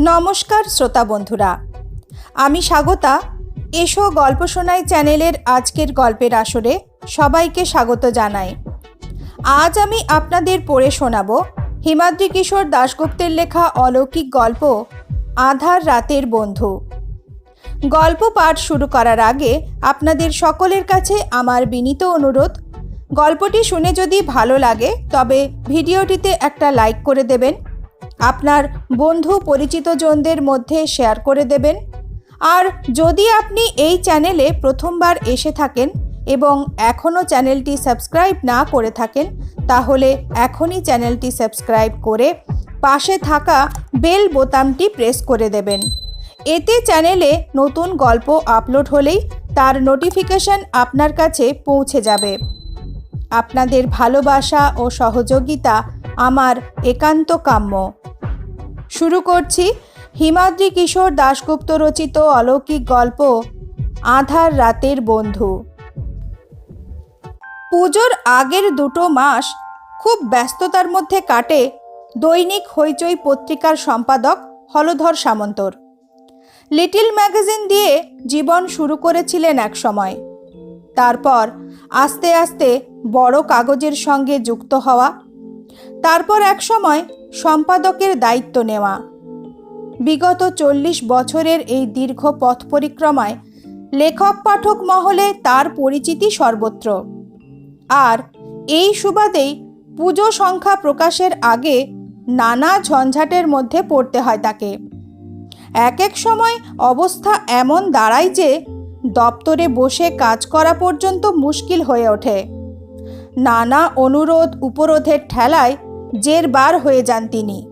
নমস্কার শ্রোতা বন্ধুরা। আমি স্বাগতা। এসো গল্প শোনাই চ্যানেলের আজকের গল্পের আসরে সবাইকে স্বাগত জানাই। আজ আমি আপনাদের পড়ে শোনাব হিমাদ্রি কিশোর দাশগুপ্তের লেখা অলৌকিক গল্প, আধার রাতের বন্ধু। গল্প পাঠ শুরু করার আগে আপনাদের সকলের কাছে আমার বিনীত অনুরোধ, গল্পটি শুনে যদি ভালো লাগে তবে ভিডিওটিতে একটা লাইক করে দেবেন আপনার বন্ধু পরিচিতজনদের মধ্যে শেয়ার করে দেবেন। আর যদি আপনি এই চ্যানেলে প্রথমবার এসে থাকেন এবং এখনও চ্যানেলটি সাবস্ক্রাইব না করে থাকেন, তাহলে এখনই চ্যানেলটি সাবস্ক্রাইব করে পাশে থাকা বেল বোতামটি প্রেস করে দেবেন। এতে চ্যানেলে নতুন গল্প আপলোড হলেই তার নোটিফিকেশন আপনার কাছে পৌঁছে যাবে। আপনাদের ভালোবাসা ও সহযোগিতা আমার একান্ত কাম্য। শুরু করছি হিমাদ্রি কিশোর দাশগুপ্ত রচিত অলৌকিক গল্প, আধার রাতের বন্ধু। পুজোর আগের দুটো মাস খুব ব্যস্ততার মধ্যে কাটে দৈনিক হইচই পত্রিকার সম্পাদক হলধর সামন্তর। লিটিল ম্যাগাজিন দিয়ে জীবন শুরু করেছিলেন এক সময়। তারপর আস্তে আস্তে বড় কাগজের সঙ্গে যুক্ত হওয়া, তারপর এক সময় সম্পাদকের দায়িত্ব নেওয়া। বিগত চল্লিশ বছরের এই দীর্ঘ পথ পরিক্রমায় লেখক পাঠক মহলে তার পরিচিতি সর্বত্র। আর এই সুবাদেই পুজো সংখ্যা প্রকাশের আগে নানা ঝঞ্ঝাটের মধ্যে পড়তে হয় তাকে। এক এক সময় অবস্থা এমন দাঁড়ায় যে দপ্তরে বসে কাজ করা পর্যন্ত মুশকিল হয়ে ওঠে। নানা অনুরোধ উপরোধের ঠেলায় জের বার হয়ে যান তিনি।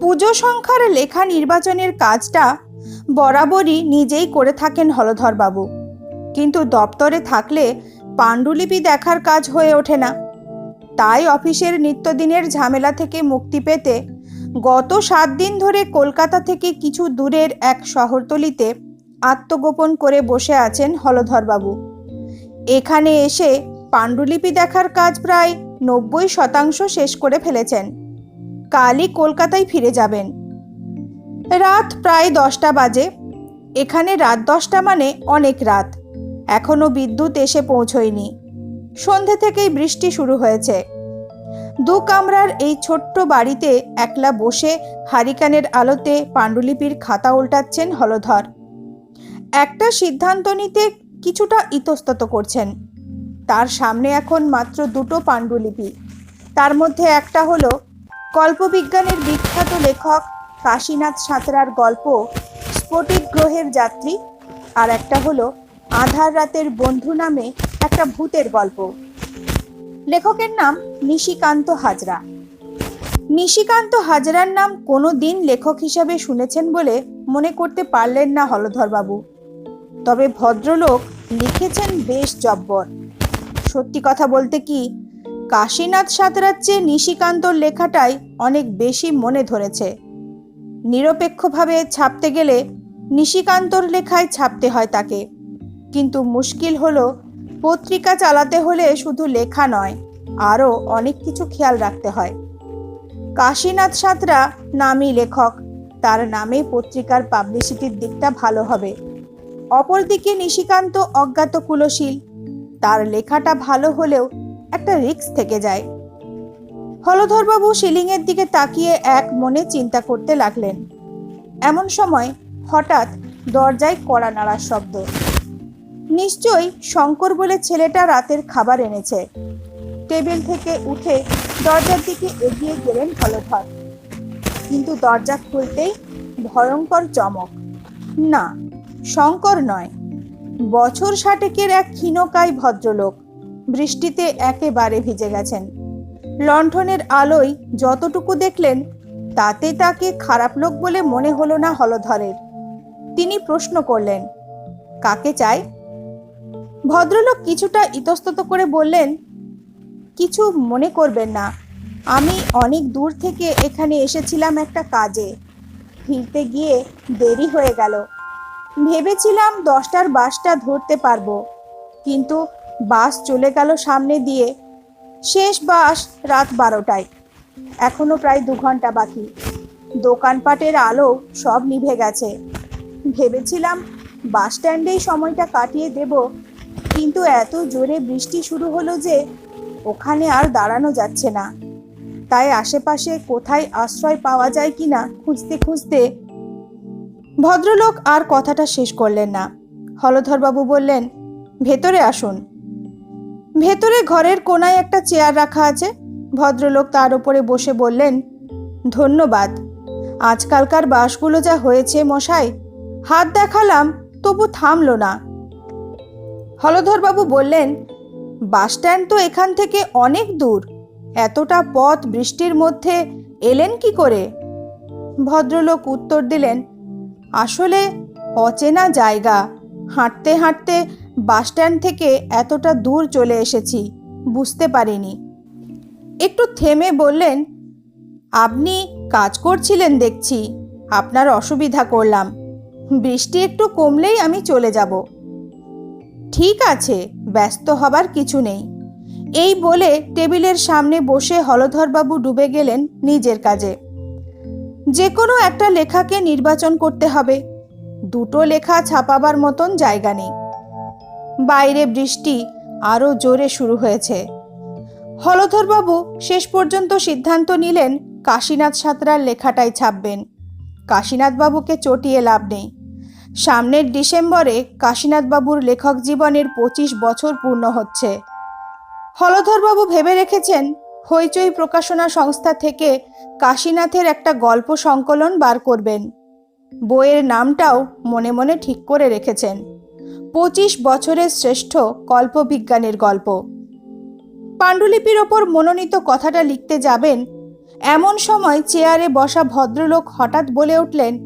পুজো সংখ্যার লেখা নির্বাচনের কাজটা বরাবরই নিজেই করে থাকেন হলধরবাবু। কিন্তু দপ্তরে থাকলে পাণ্ডুলিপি দেখার কাজ হয়ে ওঠে না। তাই অফিসের নিত্যদিনের ঝামেলা থেকে মুক্তি পেতে গত সাত দিন ধরে কলকাতা থেকে কিছু দূরের এক শহরতলিতে আত্মগোপন করে বসে আছেন হলধরবাবু। এখানে এসে পাণ্ডুলিপি দেখার কাজ প্রায় নব্বই শতাংশ শেষ করে ফেলেছেন। কালই কলকাতায় ফিরে যাবেন। রাত প্রায় দশটা বাজে। এখানে রাত দশটা মানে অনেক রাত। এখনও বিদ্যুৎ এসে পৌঁছয়নি। সন্ধে থেকেই বৃষ্টি শুরু হয়েছে। দু কামরার এই ছোট্ট বাড়িতে একলা বসে হারিকানের আলোতে পাণ্ডুলিপির খাতা উল্টাচ্ছেন হলধর। একটা সিদ্ধান্ত নিতে কিছুটা ইতস্তত করছেন। তার সামনে এখন মাত্র দুটো পাণ্ডুলিপি। তার মধ্যে একটা হলো কল্পবিজ্ঞানের বিখ্যাত লেখক কাশীনাথ সাঁতরার গল্প স্ফটিক গ্রহের যাত্রী, আর একটা হলো আধার রাতের বন্ধু নামে একটা ভূতের গল্প। লেখকের নাম নিশিকান্ত হাজরা। নিশিকান্ত হাজরার নাম কোনো দিন লেখক হিসাবে শুনেছেন বলে মনে করতে পারলেন না হলধরবাবু। তবে ভদ্রলোক লিখেছেন বেশ জব্বর। সত্যি কথা বলতে কি, কাশীনাথ সাঁতরার চেয়ে নিশিকান্তর লেখাটাই অনেক বেশি মনে ধরেছে। নিরপেক্ষভাবে ছাপতে গেলে নিশিকান্তর লেখায় ছাপতে হয় তাকে। কিন্তু মুশকিল হলো, পত্রিকা চালাতে হলে শুধু লেখা নয়, আরও অনেক কিছু খেয়াল রাখতে হয়। কাশীনাথ সাঁতরা নামই লেখক, তার নামে পত্রিকার পাবলিসিটির দিকটা ভালো হবে। অপরদিকে নিশিকান্ত অজ্ঞাত কুলশীল তার লেখাটা ভালো হলেও একটা রিস্ক থেকে যায়। হলধরবাবু শিলিংয়ের দিকে তাকিয়ে এক মনে চিন্তা করতে লাগলেন। এমন সময় হঠাৎ দরজায় কড়া নাড়ার শব্দ। নিশ্চয়ই শঙ্কর বলে ছেলেটা রাতের খাবার এনেছে। টেবিল থেকে উঠে দরজার দিকে এগিয়ে গেলেন হলধর। কিন্তু দরজা খুলতেই ভয়ঙ্কর চমক। না, শঙ্কর নয়। বছর ষাটেকের এক ক্ষীণকায় ভদ্রলোক বৃষ্টিতে একেবারে ভিজে গেছেন। লণ্ঠনের আলোয় যতটুকু দেখলেন, তাতে তাকে খারাপ লোক বলে মনে হলো না হলধরের। তিনি প্রশ্ন করলেন, কাকে চাই? ভদ্রলোক কিছুটা ইতস্তত করে বললেন, কিছু মনে করবেন না। আমি অনেক দূর থেকে এখানে এসেছিলাম একটা কাজে। ফিরতে গিয়ে দেরি হয়ে গেল। ভেবেছিলাম দশটার বাসটা ধরতে পারব, কিন্তু বাস চলে গেল সামনে দিয়ে। শেষ বাস রাত বারোটায়। এখনও প্রায় দু ঘণ্টা বাকি। দোকানপাটের আলো সব নিভে গেছে। ভেবেছিলাম বাস স্ট্যান্ডেই সময়টা কাটিয়ে দেব, কিন্তু এত জোরে বৃষ্টি শুরু হলো যে ওখানে আর দাঁড়ানো যাচ্ছে না। তাই আশেপাশে কোথায় আশ্রয় পাওয়া যায় কিনা খুঁজতে খুঁজতে ভদ্রলোক আর কথাটা শেষ করলেন না। হলধরবাবু বললেন, ভেতরে আসুন। ভেতরে ঘরের কোনায় একটা চেয়ার রাখা আছে। ভদ্রলোক তার উপরে বসে বললেন, ধন্যবাদ। আজকালকার বাসগুলো যা হয়েছে মশাই, হাত দেখালাম, তবু থামল না। হলধরবাবু বললেন, বাস স্ট্যান্ড তো এখান থেকে অনেক দূর। এতটা পথ বৃষ্টির মধ্যে এলেন কি করে? ভদ্রলোক উত্তর দিলেন আসলে অচেনা জায়গা। হাঁটতে হাঁটতে বাসস্ট্যান্ড থেকে এতটা দূর চলে এসেছি, বুঝতে পারিনি। একটু থেমে বললেন, আপনি কাজ করছিলেন দেখছি, আপনার অসুবিধা করলাম। বৃষ্টি একটু কমলেই আমি চলে যাব। ঠিক আছে, ব্যস্ত হবার কিছু নেই। এই বলে টেবিলের সামনে বসে হলধরবাবু ডুবে গেলেন নিজের কাজে। যে কোনো একটা লেখাকে নির্বাচন করতে হবে। দুটো লেখা ছাপাবার মতন জায়গা নেই। বাইরে বৃষ্টি আরও জোরে শুরু হয়েছে। হলধরবাবু শেষ পর্যন্ত সিদ্ধান্ত নিলেন কাশীনাথ সাঁতরার লেখাটাই ছাপবেন। কাশীনাথবাবুকে চটিয়ে লাভ নেই। সামনের ডিসেম্বরে কাশীনাথবাবুর লেখক জীবনের পঁচিশ বছর পূর্ণ হচ্ছে। হলধরবাবু ভেবে রেখেছেন হইচই প্রকাশনা সংস্থা থেকে কাশীনাথের একটা গল্প সংকলন বার করবেন। বইয়ের নামটাও মনে মনে ঠিক করে রেখেছেন। পঁচিশ বছরের শ্রেষ্ঠ কল্পবিজ্ঞানের গল্প। পাণ্ডুলিপির ওপর মনোনীত কথাটা লিখতে যাবেন, এমন সময় চেয়ারে বসা ভদ্রলোক হঠাৎ বলে উঠলেন,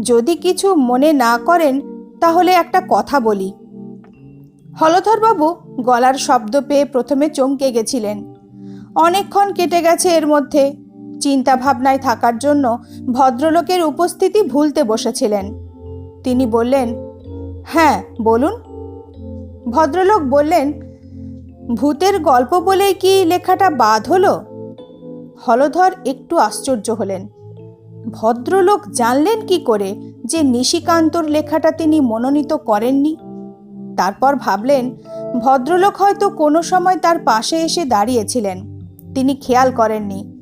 যদি কিছু মনে না করেন, তাহলে একটা কথা বলি। হলধরবাবু গলার শব্দ পেয়ে প্রথমে চমকে গেছিলেন। অনেকক্ষণ কেটে গেছে এর মধ্যে। চিন্তা ভাবনায় থাকার জন্য ভদ্রলোকের উপস্থিতি ভুলতে বসেছিলেন। তিনি বললেন হ্যাঁ বলুন। ভদ্রলোক বললেন, ভূতের গল্প বলেই কি লেখাটা বাদ হলো? হলধর একটু আশ্চর্য হলেন। ভদ্রলোক জানলেন কি করে যে নিশিকান্তর লেখাটা তিনি মনোনীত করেননি। তারপর ভাবলেন, ভদ্রলোক হয়তো কোনো সময় তার পাশে এসে দাঁড়িয়েছিলেন। তিনি খেয়াল করেননি।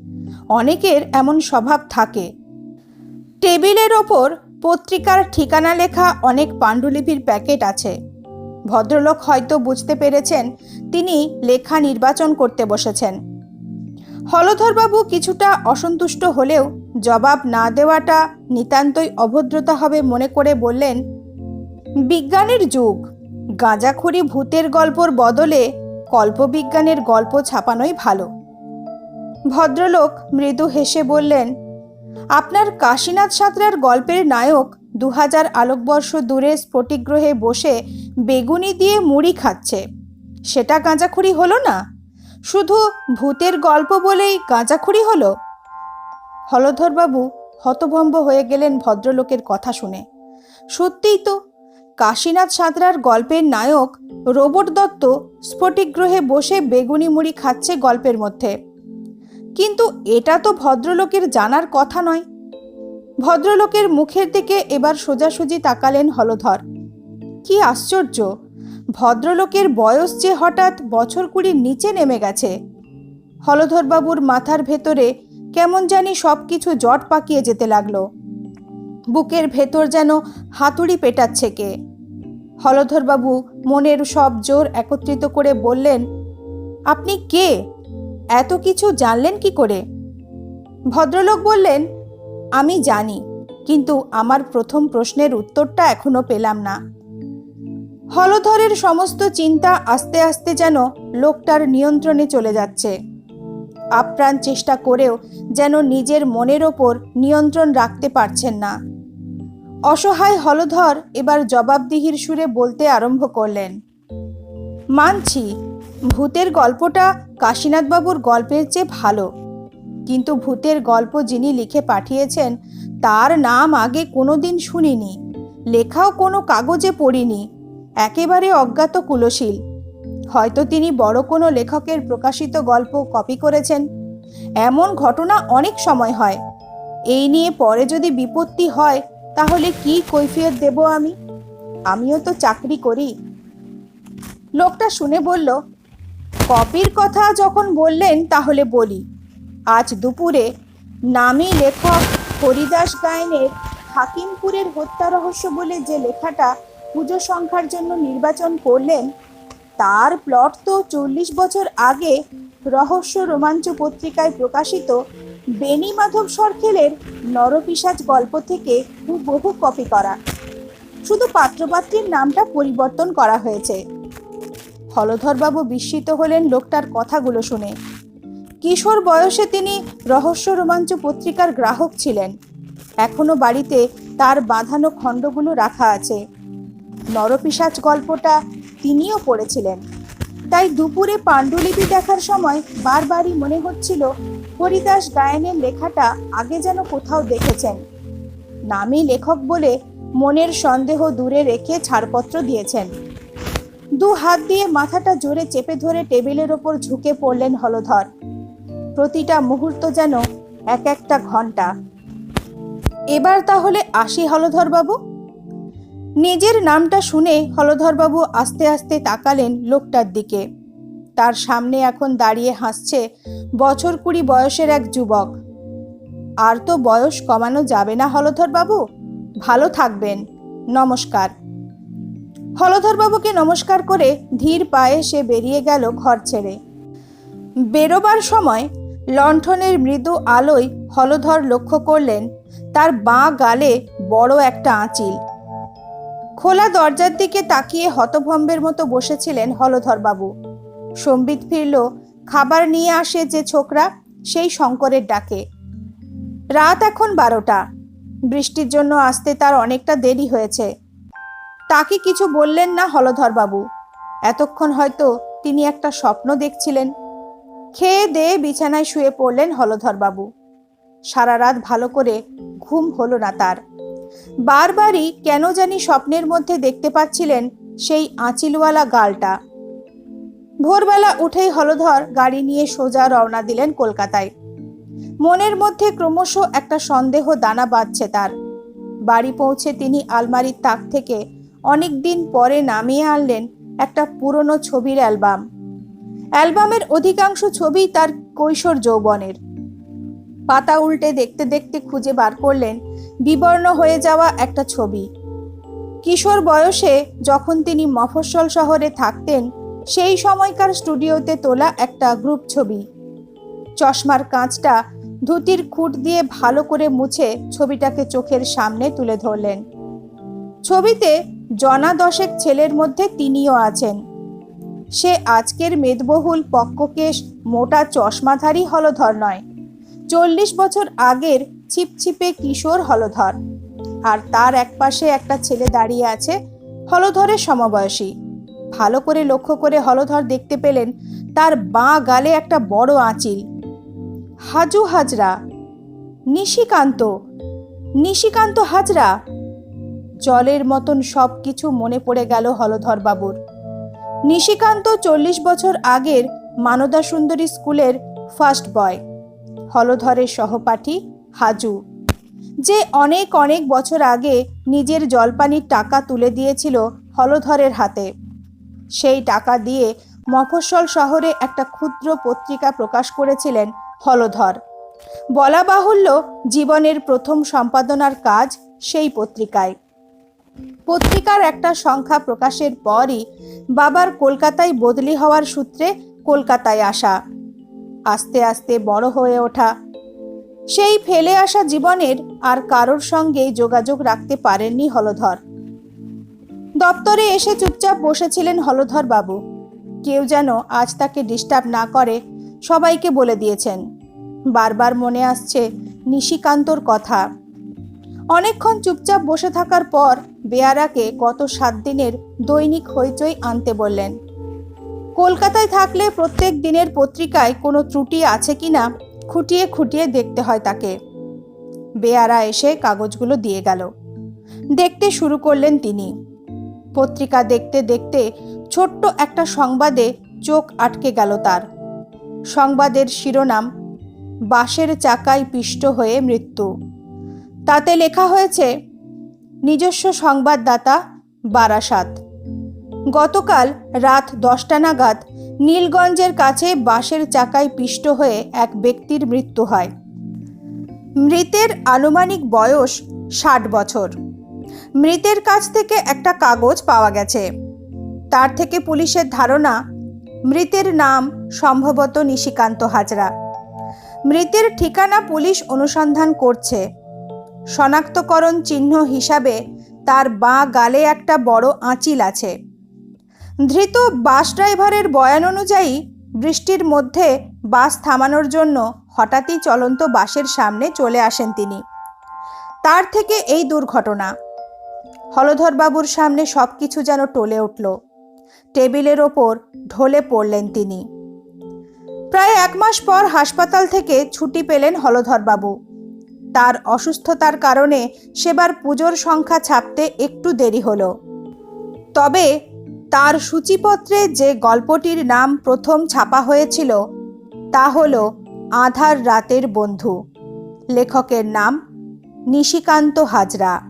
অনেকের এমন স্বভাব থাকে। টেবিলের ওপর পত্রিকার ঠিকানা লেখা অনেক পাণ্ডুলিপির প্যাকেট আছে। ভদ্রলোক হয়তো বুঝতে পেরেছেন তিনি লেখা নির্বাচন করতে বসেছেন। হলধরবাবু কিছুটা অসন্তুষ্ট হলেও জবাব না দেওয়াটা নিতান্তই অভদ্রতা হবে মনে করে বললেন, বিজ্ঞানের যুগ। গাঁজাখুরি ভূতের গল্পর বদলে কল্পবিজ্ঞানের গল্প ছাপানোই ভালো। ভদ্রলোক মৃদু হেসে বললেন, আপনার কাশীনাথ সাঁতরার গল্পের নায়ক দু হাজার আলোকবর্ষ দূরে স্ফটিকগ্রহে বসে বেগুনি দিয়ে মুড়ি খাচ্ছে। সেটা গাঁজাখুরি হলো না? শুধু ভূতের গল্প বলেই গাঁজাখুরি হলো? হলধরবাবু হতভম্ব হয়ে গেলেন ভদ্রলোকের কথা শুনে। সত্যিই তো, কাশীনাথ সাঁতরার গল্পের নায়ক রোবট দত্ত স্ফটিকগ্রহে বসে বেগুনি মুড়ি খাচ্ছে গল্পের মধ্যে। কিন্তু এটা তো ভদ্রলোকের জানার কথা নয়। ভদ্রলোকের মুখের দিকে এবার সোজাসুজি তাকালেন হলধর। কি আশ্চর্য! ভদ্রলোকের বয়স যে হঠাৎ বছর কুড়ির নিচে নেমে গেছে। হলধরবাবুর মাথার ভেতরে কেমন জানি সব কিছু জট পাকিয়ে যেতে লাগল। বুকের ভেতর যেন হাতুড়ি পেটাচ্ছে কে। হলধরবাবু মনের সব জোর একত্রিত করে বললেন, আপনি কে? এত কিছু জানলেন কি করে? ভদ্রলোক বললেন, আমি জানি, কিন্তু আমার প্রথম প্রশ্নের উত্তরটা এখনও পেলাম না। হলধরের সমস্ত চিন্তা আস্তে আস্তে যেন লোকটার নিয়ন্ত্রণে চলে যাচ্ছে। আপ্রাণ চেষ্টা করেও যেন নিজের মনের ওপর নিয়ন্ত্রণ রাখতে পারছেন না। অসহায় হলধর এবার জবাবদিহির সুরে বলতে আরম্ভ করলেন, মানছি ভূতের গল্পটা কাশীনাথবাবুর গল্পের চেয়ে ভালো। কিন্তু ভূতের গল্প যিনি লিখে পাঠিয়েছেন, তার নাম আগে কোনো দিন শুনিনি। লেখাও কোনো কাগজে পড়িনি। একেবারে অজ্ঞাত কুলশীল। হয়তো তিনি বড় কোনো লেখকের প্রকাশিত গল্প কপি করেছেন। এমন ঘটনা অনেক সময় হয়। এই নিয়ে পরে যদি বিপত্তি হয়, তাহলে কি কৈফিয়ত দেব আমি? আমিও তো চাকরি করি। লোকটা শুনে বলল কপির কথা যখন বললেন, তাহলে বলি। আজ দুপুরে নামী লেখক হরিদাস গায়নের হাকিমপুরের হত্যা রহস্য বলে যে লেখাটা পুজো সংখ্যার জন্য নির্বাচন করলেন, তার প্লট তো চল্লিশ বছর আগে রহস্য রোমাঞ্চ পত্রিকায় প্রকাশিত বেনি মাধব সরখেলের নরপিসাজ গল্প থেকে বহু কপি করা। শুধু পাত্রপাত্রীর নামটা পরিবর্তন করা হয়েছে। হলধরবাবু বিস্মিত হলেন লোকটার কথাগুলো শুনে। কিশোর বয়সে তিনি রহস্য রোমাঞ্চ পত্রিকার গ্রাহক ছিলেন। এখনও বাড়িতে তার বাঁধানো খণ্ডগুলো রাখা আছে। নরপিসাচ গল্পটা তিনিও পড়েছিলেন। তাই দুপুরে পাণ্ডুলিপি দেখার সময় বারবারই মনে হচ্ছিল হরিদাস গায়নের লেখাটা আগে যেন কোথাও দেখেছেন। নামী লেখক বলে মনের সন্দেহ দূরে রেখে ছাড়পত্র দিয়েছেন। দু হাত দিয়ে মাথাটা জোরে চেপে ধরে টেবিলের ওপর ঝুঁকে পড়লেন হলধর। প্রতিটা মুহূর্ত যেন এক একটা ঘণ্টা। এবার তাহলে আসি হলধরবাবু। নিজের নামটা শুনে হলধরবাবু আস্তে আস্তে তাকালেন লোকটার দিকে। তার সামনে এখন দাঁড়িয়ে হাসছে বছর কুড়ি বয়সের এক যুবক। আর তো বয়স কমানো যাবে না হলধরবাবু। ভালো থাকবেন। নমস্কার। হলধরবাবুকে নমস্কার করে ধীর পায়ে সে বেরিয়ে গেল ঘর ছেড়ে। বেরোবার সময় লণ্ঠনের মৃদু আলোয় হলধর লক্ষ্য করলেন, তার বাঁ গালে বড় একটা আঁচিল। খোলা দরজার দিকে তাকিয়ে হতভম্বের মতো বসেছিলেন হলধরবাবু। সম্বিত ফিরল, খাবার নিয়ে আসে যে ছোকরা, সেই শঙ্করের ডাকে। রাত এখন বারোটা। বৃষ্টির জন্য আসতে তার অনেকটা দেরি হয়েছে। তাকে কিছু বললেন না হলধরবাবু এতক্ষণ হয়তো তিনি একটা স্বপ্ন দেখছিলেন। খেয়ে দেয়ে বিছানায় শুয়ে পড়লেন হলধরবাবু সারা রাত ভালো করে ঘুম হলো না তার। বারবারই কেন জানি স্বপ্নের মধ্যে দেখতে পাচ্ছিলেন সেই আঁচিলওয়ালা গালটা। ভোরবেলা উঠেই হলধর গাড়ি নিয়ে সোজা রওনা দিলেন কলকাতায়। মনের মধ্যে ক্রমশ একটা সন্দেহ দানা বাঁধছে তার। বাড়ি পৌঁছে তিনি আলমারির তাক থেকে অনেক দিন পরে নামিয়ে আনলেন একটা পুরনো ছবির অ্যালবাম। অ্যালবামের অধিকাংশ ছবি তার কৈশোর যৌবনের। পাতা উল্টে দেখতে দেখতে খুঁজে বার করলেন বিবর্ণ হয়ে যাওয়া একটা ছবি। কিশোর বয়সে যখন তিনি মফস্বল শহরে থাকতেন, সেই সময়কার স্টুডিওতে তোলা একটা গ্রুপ ছবি। চশমার কাঁচটা ধুতির খুঁট দিয়ে ভালো করে মুছে ছবিটাকে চোখের সামনে তুলে ধরলেন। ছবিতে জনা দশেক ছেলের মধ্যে তিনিও আছেন। সে আজকের মেদবহুল পক্ককেশ মোটা চশমাধারী হলধর নয়। চল্লিশ বছর আগের ছিপছিপে কিশোর হলধর। আর তার একপাশে একটা ছেলে দাঁড়িয়ে আছে, হলধরের সমবয়সী। ভালো করে লক্ষ্য করে হলধর দেখতে পেলেন তার বাঁ গালে একটা বড় আঁচিল। হাজু হাজরা। নিশিকান্ত। নিশিকান্ত হাজরা। জলের মতন সব কিছু মনে পড়ে গেল হলধর বাবুর নিশিকান্ত চল্লিশ বছর আগের মানদা সুন্দরী স্কুলের ফার্স্ট বয় হলধরের সহপাঠী হাজু, যে অনেক অনেক বছর আগে নিজের জলপানির টাকা তুলে দিয়েছিল হলধরের হাতে। সেই টাকা দিয়ে মফস্বল শহরে একটা ক্ষুদ্র পত্রিকা প্রকাশ করেছিলেন হলধর। বলা বাহুল্য জীবনের প্রথম সম্পাদনার কাজ সেই পত্রিকায়। পত্রিকার একটা সংখ্যা প্রকাশের পরই বাবার কলকাতায় বদলি হওয়ার সূত্রে কলকাতায় আসা, আস্তে আস্তে বড় হয়ে ওঠা। সেই ফেলে আসা জীবনের আর কারোর সঙ্গে যোগাযোগ রাখতে পারেননি হলধর। দপ্তরে এসে চুপচাপ বসেছিলেন হলধর বাবু। কেউ যেন আজ তাকে ডিস্টার্ব না করে সবাইকে বলে দিয়েছেন। বারবার মনে আসছে নিশিকান্তর কথা। অনেকক্ষণ চুপচাপ বসে থাকার পর বেয়ারাকে গত সাত দিনের দৈনিক হইচই আনতে বললেন। কলকাতায় থাকলে প্রত্যেক দিনের পত্রিকায় কোনো ত্রুটি আছে কি না খুঁটিয়ে খুঁটিয়ে দেখতে হয় তাকে। বেয়ারা এসে কাগজগুলো দিয়ে গেল। দেখতে শুরু করলেন তিনি। পত্রিকা দেখতে দেখতে ছোট্ট একটা সংবাদে চোখ আটকে গেল তার। সংবাদের শিরোনাম বাসের চাকায় পিষ্ট হয়ে মৃত্যু। তাতে লেখা হয়েছে, নিজস্ব সংবাদদাতা বারাসাত। গতকাল রাত দশটা নাগাদ নীলগঞ্জের কাছে বাসের চাকায় পিষ্ট হয়ে এক ব্যক্তির মৃত্যু হয়। মৃতের আনুমানিক বয়স ষাট বছর। মৃতের কাছ থেকে একটা কাগজ পাওয়া গেছে। তার থেকে পুলিশের ধারণা, মৃতের নাম সম্ভবত নিশিকান্ত হাজরা। মৃতের ঠিকানা পুলিশ অনুসন্ধান করছে। শনাক্তকরণ চিহ্ন হিসাবে তার বাঁ গালে একটা বড় আঁচিল আছে। ধৃত বাস ড্রাইভারের বয়ান অনুযায়ী, বৃষ্টির মধ্যে বাস থামানোর জন্য হঠাৎই চলন্ত বাসের সামনে চলে আসেন তিনি। তার থেকে এই দুর্ঘটনা। হলধরবাবুর সামনে সব কিছু যেন টলে উঠল। টেবিলের ওপর ঢলে পড়লেন তিনি। প্রায় এক মাস পর হাসপাতাল থেকে ছুটি পেলেন হলধরবাবু। তার অসুস্থতার কারণে সেবার পুজোর সংখ্যা ছাপতে একটু দেরি হলো। তবে তার সূচিপত্রে যে গল্পটির নাম প্রথম ছাপা হয়েছিল, তা হল আধার রাতের বন্ধু। লেখকের নাম নিশিকান্ত হাজরা।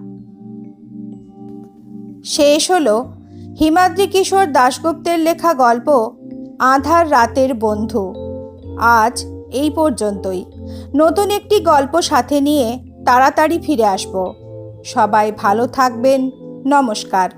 শেষ হল হিমাদ্রি কিশোর দাশগুপ্তের লেখা গল্প আধার রাতের বন্ধু। আজ এই পর্যন্তই। নতুন একটি গল্প সাথে নিয়ে তাড়াতাড়ি ফিরে আসব। সবাই ভালো থাকবেন। নমস্কার।